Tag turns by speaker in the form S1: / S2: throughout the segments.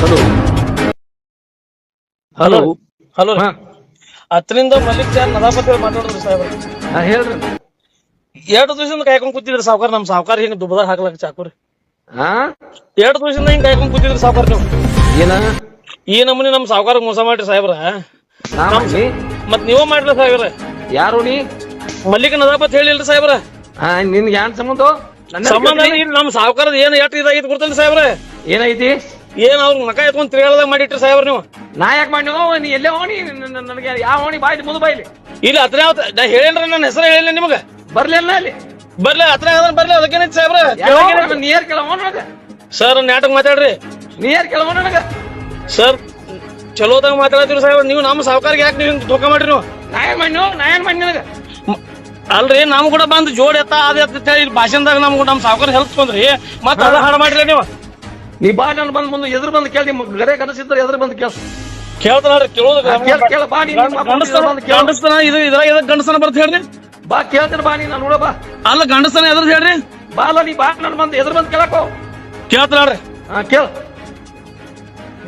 S1: Hello. Hello.
S2: Hello. ಹತ್ತರಿಂದ Malik John ನದಾಪತಿ ಮಾತಾಡಿದ್ರು
S1: ಸಾಹೇಬ್ ಹೇಳ್ರಿ.
S2: ಎರಡು ದಿವಸದಿಂದ ಕಾಯ್ಕೊಂಡ್ ಕೂತಿದ್ರಿ ಸಾವ್ಕಾರ ನಮ್ ಸಾವ್ಕಾರ ಹಿಂಗ್ ದುಬ್ಬದಾಗ ಹಾಕ್ಲಕ್ ಚಾಕುರಿ.
S1: ಹಾ?
S2: ಎರಡು ದಿವಸದಿಂದ ಹಿಂಗ್ ಕಾಯ್ಕೊಂಡ್ ಕೂತಿದ್ರಿ ಸಾವುಕಾರ ನೀವು.
S1: ಏನ?
S2: ಈ ನಮೂನಿ ನಮ್ ಸಾವ್ಕಾರ ಮೋಸ ಮಾಡ್ರಿ ಸಾಹೇಬ್ರ. ಮತ್ ನೀವ ಮಾಡ್ರಿ ಸಾಹೇಬ್ರ.
S1: ಯಾರು ನೀ?
S2: ಮಲ್ಲಿಕ ನದಾಪತ್ ಹೇಳಿಲ್ರಿ ಸಾಹೇಬ್ರ.
S1: ನಿನ್ಗೆ ಯಾನ್ ಸಂಬಂಧ?
S2: ಸಂಬಂಧ ನಮ್ ಸಾವುಕಾರದ ಏನ್ ಎಟ್ ಇದಾಗಿತ್ತು ಗೊತ್ತಲ್ರಿ ಸಾಹೇಬ್ರ?
S1: ಏನೈತಿ?
S2: ಏನ್ ಅವ್ರ ಮಕ ಎತ್ಕೊಂಡ್ ತಿರ್ಗಾಳದಾಗ ಮಾಡಿಟ್ರಿ ಸಾಹೇಬ್ರ ನೀವು?
S1: ನಾ ಯಾಕೆ ಮಾಡಿ ನೀವು? ಎಲ್ಲೇ ಓಣಿ? ನನಗೆ ಯಾವ ಓಣಿ? ಬಾಯ್ಲಿ ಮುದು ಬಾಯ್ಲಿ.
S2: ಇಲ್ಲಿ ಹತ್ರ ಯಾವ್ದು ನಾ ಹೇಳೇನ್ರಿ ನನ್ನ ಹೆಸರು ಹೇಳಿಲ್ಲ ನಿಮಗ.
S1: ಬರ್ಲಿಲ್ಲ ಅಲ್ಲಿ.
S2: ಬರ್ಲಿ ಹತ್ರ ಯಾವ್ದಾರ ಬರ್ಲಿ ಅದಕ್ಕೇನೈತಿ ಸಾಹೇಬ್ರ?
S1: ನೀರ್ ನನಗ?
S2: ಸರ್ ನಾಟಕ ಮಾತಾಡ್ರಿ.
S1: ನೀರ್ ಕೆಳವ ನನಗ?
S2: ಸರ್ ಚಲೋದಾಗ ಮಾತಾಡ್ತೀರಿ ಸಾಹೇಬ್ರ ನೀವು ನಮ್ಮ ಸಾವುಕಾರಿಗೆ ಯಾಕೆ ನೀವು ಧೋಕ ಮಾಡ್ರಿ ನೀವು?
S1: ನಾ ಏನ್ ಮಾಡಿ ನಾ ಏನ್ ಮಾಡಿ ನನಗ?
S2: ಅಲ್ರಿ ನಮ್ ಕೂಡ ಬಂದು ಜೋಡ್ ಎತ್ತ ಅದ ಎತ್ತ ಭಾಷಣದಾಗ ನಮ್ಗೆ ನಮ್ ಸಾವುಕಾರ ಹೆಲ್ಪ್ ಕೊಂದ್ರಿ ಮತ್ತೆ ಅದ ಹಾಡ ಮಾಡ್ರಿ ನೀವು.
S1: ನೀ ಬಾ ನನ್ ಬಂದ್ ಮುಂದೆ ಎದುರು ಬಂದು ಕೇಳಿ ನಿಮ್ ಗರೆ ಕನಸಿದ್ರೆ ಎದುರು ಬಂದು ಕೇಳ.
S2: ಕೇಳ್ತಾರ ಕೇಳೋದು
S1: ಕೇಳ ಕೇಳ ಬಾ ನೀ
S2: ಗಂಡಸ್ತನ ಇದು ಇದ್ರಾಗ ಎದಕ್ ಗಂಡಸ್ತನ ಬರ್ತ ಹೇಳ್ರಿ.
S1: ಬಾ ಕೇಳ್ತೀನಿ ಬಾ ನೀ ನಾನು ನೋಡ ಬಾ.
S2: ಅಲ್ಲ ಗಂಡಸ್ತನ ಎದ್ರದ್ ಹೇಳ್ರಿ.
S1: ಬಾ ಅಲ್ಲ ನೀ ಬಾ ನನ್ನ ಬಂದು ಎದುರು ಬಂದು ಕೇಳಕೋ
S2: ಕೇಳ್ತಾಳ್ರಿ
S1: ಹಾ ಕೇಳ.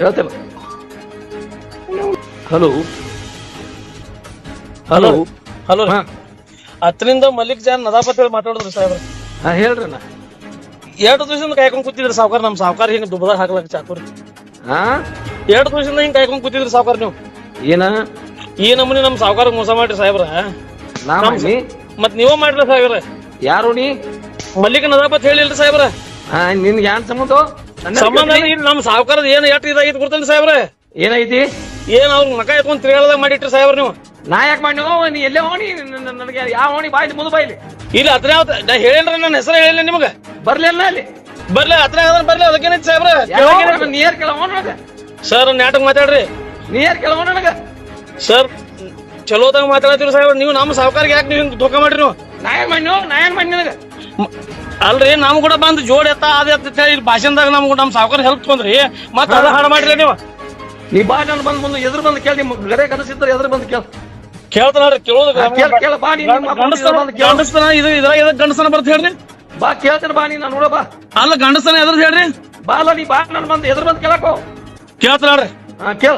S1: ಹೇಳ್ತಿಲ್ಲ ಹಲೋ. ಹಲೋ.
S2: ಹಲೋ.
S1: ಹಾ.
S2: ಹತ್ತರಿಂದ ಮಲ್ಲಿಕ್ ಜಾನ್ ನದಾಪತಿ ಹೇಳಿ ಮಾತಾಡಿದ್ರು ಸಾಹೇಬ್ರ.
S1: ಹಾ ಹೇಳ್ರಿ ನಾ
S2: ಎರಡು ದಿವಸದಿಂದ ಕಾಯ್ಕೊಂಡ್ ಕೂತಿದ್ರಿ ಸಾವುಕಾರ ನಮ್ ಸಾವುಕಾರ ಹಿಂಗ ದುಬ್ಬದಾಗ ಹಾಕ್ಲಕ್ ಚಾಕುರಿ.
S1: ಹಾ?
S2: ಎರಡು ದಿವಸದಿಂದ ಹಿಂಗ್ ಕಾಯ್ಕೊಂಡ್ ಕೂತಿದ್ರಿ ಸಾವುಕಾರ ನೀವು.
S1: ಏನ?
S2: ಈ ನಮೂನಿ ನಮ್ ಸಾವ್ಕಾರ ಮೋಸ ಮಾಡ್ರಿ ಸಾಹೇಬ್ರ.
S1: ನಾ
S2: ಮತ್ ನೀವ ಮಾಡ್ರಿ ಸಾಹೇಬ್ರ.
S1: ಯಾರು ನೀ?
S2: ಮಲ್ಲಿಕ ನದಾಪತ್ ಹೇಳಿಲ್ರಿ ಸಾಹೇಬ್ರ.
S1: ಹಾ ನಿನ್ಗೆ ಯಾನ್ ಸಂಬಂಧ? ನನ್ನ
S2: ಸಂಬಂಧ
S1: ಕೇಳ್ತೀನಿ.
S2: ಇಲ್ಲ ನಮ್ ಸಾವ್ಕಾರದ ಏನ್ ಎಟ್ ಇದಾಗಿತ್ತು ಗೊತ್ತಲ್ರಿ ಸಾಹೇಬ್ರ?
S1: ಏನೈತಿ?
S2: ಏನ್ ಅವ್ರ ಮಕ ಎತ್ಕೊಂಡ್ ತಿರುಗಾಳದಾಗ ಮಾಡಿಟ್ರಿ ಸಾಹೇಬ್ರ ನೀವು.
S1: ನಾ ಯಾಕೆ ಮಾಡಿ? ನೀ ಎಲ್ಲೇ ಹೋಣಿ ನನಗೆ ಯಾವ ಹೋಣಿ ಬಾಯ್ಲಿ ಮುದು ಬಾಯ್ಲಿ.
S2: ಇಲ್ಲ ಅದ್ರ ಯಾವ್ದು ನಾ ಹೇಳಿಲ್ರಿ ನನ್ನ ಹೆಸರು ಹೇಳಿಲ್ಲ ನಿಮಗ.
S1: ಬರ್ಲಿಲ್ಲ ಅಲ್ಲಿ
S2: ಬರ್ಲಿ ಹತ್ರ ಬರ್ಲಿ ಅದಕ್ಕೇನ ಸಾಹೇಬ್ರ.
S1: ನೀರ್ ಕೆಳವ
S2: ಸರ್ ನಾಟಕ ಮಾತಾಡ್ರಿ.
S1: ನೀರ್ ನನಗ
S2: ಸರ್ ಚಲೋದಾಗ ಮಾತಾಡತ್ತೀರಿ ಸಾಹೇಬ್ರ. ನೀವು ನಮ್ಮ ಸಾವ್ಕಾರಿಗೆ ಯಾಕೆ ನೀವು ಹಿಂಗ್ ಧೋಕಾ ಮಾಡ್ರಿ ನೀವು?
S1: ನಾ ಏನ್ ಮಾಡಿ ನಾ ಏನ್ ಮಾಡಿ ನನಗ?
S2: ಅಲ್ರಿ ನಮ್ ಕೂಡ ಬಂದು ಜೋಡ್ ಎತ್ತ ಅದ ಎತ್ತ ಹೇಳಿ ಭಾಷಣದಾಗ ನಮ್ಗೆ ನಮ್ ಸಾವ್ಕಾರ ಹೆಲ್ಪ್ ತೊಂದ್ರಿ ಮತ್ತ ಅದ ಹಾಡ ಮಾಡ್ರಿ ನೀವು.
S1: ನೀ ಬಾ ನಾನು ಬಂದ್ ಮುಂದೆ ಎದುರು ಬಂದು ಕೇಳಿ ನಿಮ್ ಗರೆ ಕನಸಿದ್ರೆ ಎದುರು ಬಂದು ಕೇಳ.
S2: ಕೇಳ್ತಾನ ಕೇಳೋದು ಗಂಡಸ್ತನ ಇದು ಇದ್ರಾಗ ಗಂಡಸನ ಗಂಡಸ್ತನ ಬರ್ತ ಹೇಳ್ರಿ
S1: ಬಾ ಕೇಳ್ತೇನೆ ಬಾ ನೀ ನಾನು ನೋಡ ಬಾ.
S2: ಅಲ್ಲ ಗಂಡಸನ ಎದ್ರ ಹೇಳ್ರಿ.
S1: ಬಾ ಅಲ್ಲ ನೀ ಬಾ ನನ್ ಬಂದು ಎದ್ರ ಬಂದು ಕೇಳಕೋ
S2: ಕೇಳ್ತಾರ
S1: ಹಾ ಕೇಳ.